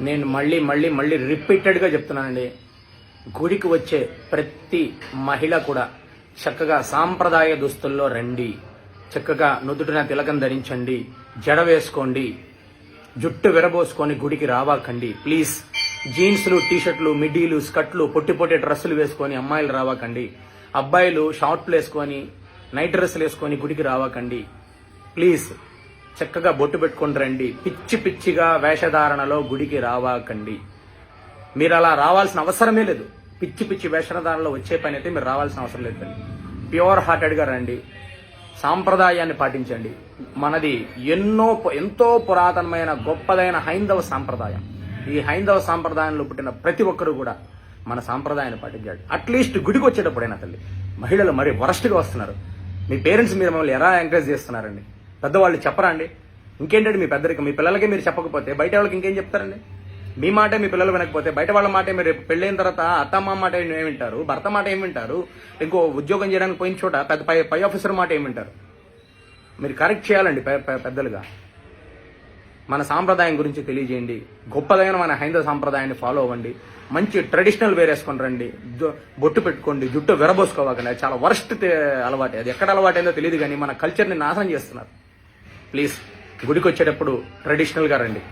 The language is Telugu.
నేను మళ్ళీ మళ్ళీ మళ్ళీ రిపీటెడ్గా చెప్తున్నానండి. గుడికి వచ్చే ప్రతి మహిళ కూడా చక్కగా సాంప్రదాయ దుస్తుల్లో రండి. చక్కగా నుదుటిన తిలకం ధరించండి. జడ వేసుకోండి. జుట్టు విరబోసుకొని గుడికి రావాకండి. ప్లీజ్ జీన్స్లు టీషర్ట్లు మిడ్డీలు స్కర్ట్లు పొట్టి పొట్టి డ్రెస్సులు వేసుకొని అమ్మాయిలు రావాకండి. అబ్బాయిలు షార్ట్లు వేసుకొని నైట్ డ్రెస్సులు వేసుకొని గుడికి రావాకండి. ప్లీజ్ చక్కగా బొట్టు పెట్టుకొని రండి. పిచ్చి పిచ్చిగా వేషధారణలో గుడికి రావాకండి. మీరు అలా రావాల్సిన అవసరమే లేదు. పిచ్చి పిచ్చి వేషధారణలో వచ్చే పని అయితే మీరు రావాల్సిన అవసరం లేదు ప్యూర్ హార్టెడ్గా రండి. సాంప్రదాయాన్ని పాటించండి. మనది ఎన్నో ఎంతో పురాతనమైన గొప్పదైన హైందవ సాంప్రదాయం. ఈ హైందవ సాంప్రదాయంలో పుట్టిన ప్రతి ఒక్కరు కూడా మన సాంప్రదాయాన్ని పాటించాడు అట్లీస్ట్ గుడికి వచ్చేటప్పుడైనా తల్లి. మహిళలు మరి వరస్ట్గా వస్తున్నారు. మీ పేరెంట్స్ మీరు మమ్మల్ని ఎలా ఎంకరేజ్ చేస్తున్నారండి? పెద్దవాళ్ళు చెప్పరా అండి? ఇంకేంటంటే మీ పెద్దరికి మీ పిల్లలకి మీరు చెప్పకపోతే బయట వాళ్ళకి ఇంకేం చెప్తారండి? మీ మాటే మీ పిల్లలు వినకపోతే బయట వాళ్ళ మాటే మీరు పెళ్ళైన తర్వాత అత్తమ్మ మాట ఏం వింటారు? భర్త మాట ఏం వింటారు? ఇంకో ఉద్యోగం చేయడానికి పోయిన చోట పెద్ద పై పై ఆఫీసర్ మాట ఏం వింటారు? మీరు కరెక్ట్ చేయాలండి పెద్దలుగా. మన సాంప్రదాయం గురించి తెలియజేయండి. గొప్పదైన మన హైందవ సాంప్రదాయాన్ని ఫాలో అవ్వండి. మంచి ట్రెడిషనల్ వేర్ వేసుకొని రండి. బొట్టు పెట్టుకోండి. జుట్టు విరబోసుకోవాకండి. అది చాలా వరస్ట్ అలవాటే. అది ఎక్కడ అలవాటైందో తెలియదు కానీ మన కల్చర్ని నాశనం చేస్తున్నారు. ప్లీజ్ గుడికి వచ్చేటప్పుడు ట్రెడిషనల్గా రండి.